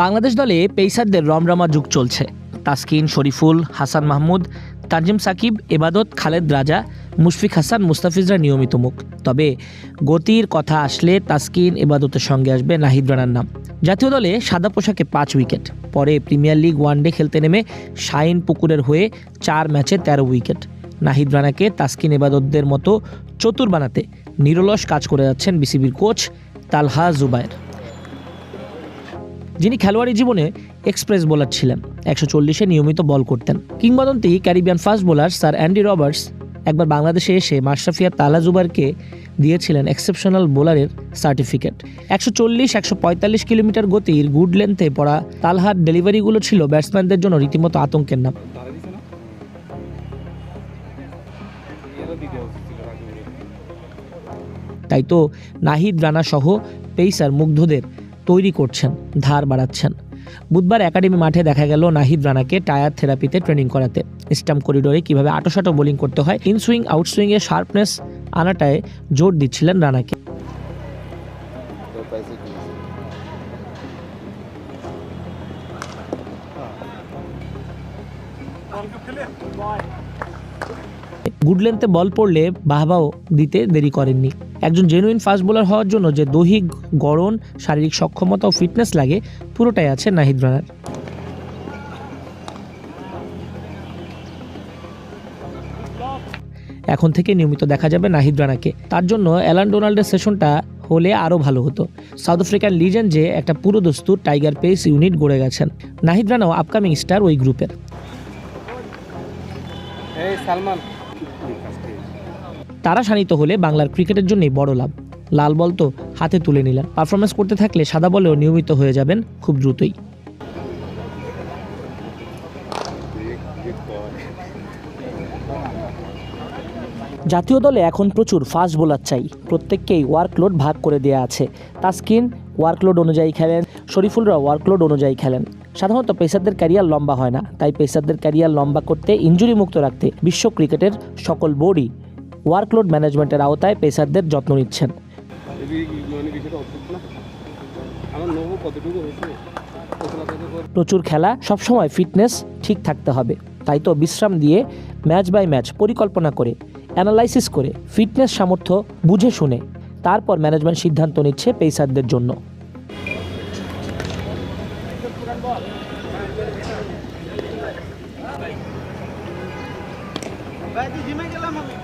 বাংলাদেশ দলে পেসারদের রমরমা যুগ চলছে। তাসকিন, শরীফুল, হাসান মাহমুদ, তানজিম সাকিব, এবাদত, খালেদ রাজা, মুশফিক হাসান, মুস্তাফিজরা নিয়মিত মুখ। তবে গতির কথা আসলে তাসকিন এবাদতের সঙ্গে আসবে নাহিদ রানার নাম। জাতীয় দলে সাদা পোশাকে পাঁচ উইকেট। পরে প্রিমিয়ার লিগ ওয়ানডে খেলতে নেমে শাইন পুকুরের হয়ে চার ম্যাচে তেরো উইকেট। নাহিদ রানাকে তাসকিন এবাদতদের মতো চতুর বানাতে নিরলস কাজ করে যাচ্ছেন বিসিবির কোচ তালহা জুবায়ের। যিনি খেলোয়াড়ি জীবনে এক্সপ্রেস বোলার ছিলেন, একশো চল্লিশে নিয়মিত বল করতেন। কিংবদন্তি Caribbean fast bowler sir Andy Roberts একবার বাংলাদেশে এসে মাশরাফিয়া তালাজুবারকে দিয়েছিলেন এক্সেপশনাল বোলারের সার্টিফিকেট। একশো চল্লিশ, একশো পঁয়তাল্লিশ কিলোমিটার গতির গুড লেন্থে পড়া তালহার ডেলিভারিগুলো ছিল ব্যাটসম্যানদের জন্য রীতিমতো আতঙ্কের নাম। তাই তো নাহিদ রানা সহ পেইসার মুগ্ধদের তৈরি করছেন, ধার বাড়াচ্ছেন। বুধবার একাডেমি মাঠে দেখা গেল নাহিদ রানাকে টায়ার থেরাপিতে ট্রেনিং করাতে। স্টাম্প করিডোরে কীভাবে আটোসাটো বোলিং করতে হয়, ইনসুইং, আউটসুইংয়ে শার্পনেস আনাটায় জোর দিচ্ছিলেন রানাকে। গুড লেন্থে বল পড়লে বাহবাও দিতে দেরি করেননি। একজন জেনুইন ফাস্ট বোলার হওয়ার জন্য যে দৈহিক গড়ন, শারীরিক সক্ষমতা ও ফিটনেস লাগে, পুরোটাই আছে নাহিদ রানার। এখন থেকে নিয়মিত দেখা যাবে নাহিদ রানাকে। তার জন্য অ্যালান ডোনাল্ডের সেশনটা হলে আরও ভালো হতো। সাউথ আফ্রিকান লিজেন্ড যে একটা পুরো দস্তুর টাইগার পেস ইউনিট গড়ে গেছেন। নাহিদ রানাও আপকামিং স্টার ওই গ্রুপের। সালমান। তারা শানিত হলে বাংলার ক্রিকেটের জন্যই বড় লাভ। লাল বল তো হাতে তুলে নিলেন। পারফরমেন্স করতে থাকলে সাদা বলেও নিয়মিত হয়ে যাবেন খুব দ্রুতই। জাতীয় দলে এখন প্রচুর ফাস্ট বোলার চাই। প্রত্যেককেই ওয়ার্কলোড ভাগ করে দেওয়া আছে। তাস্কিন ওয়ার্কলোড অনুযায়ী খেলেন। শরীফুলরা ওয়ার্কলোড অনুযায়ী খেলেন। সাধারণত পেসারদের ক্যারিয়ার লম্বা হয় না, তাই পেসারদের ক্যারিয়ার লম্বা করতে ইঞ্জুরি মুক্ত রাখতে বিশ্ব ক্রিকেটের সকল বোর্ডই ওয়ার্কলোড ম্যানেজমেন্টের আওতায় পেসারদের যত্ন নিচ্ছেন। প্রচুর খেলা, সবসময় ফিটনেস ঠিক থাকতে হবে, তাই তো বিশ্রাম দিয়ে ম্যাচ বাই ম্যাচ পরিকল্পনা করে, অ্যানালাইসিস করে ফিটনেস সামর্থ্য বুঝে শুনে, তারপর ম্যানেজমেন্ট সিদ্ধান্ত নিচ্ছে পেসারদের জন্য। बैठी जिमे गेला मम्मी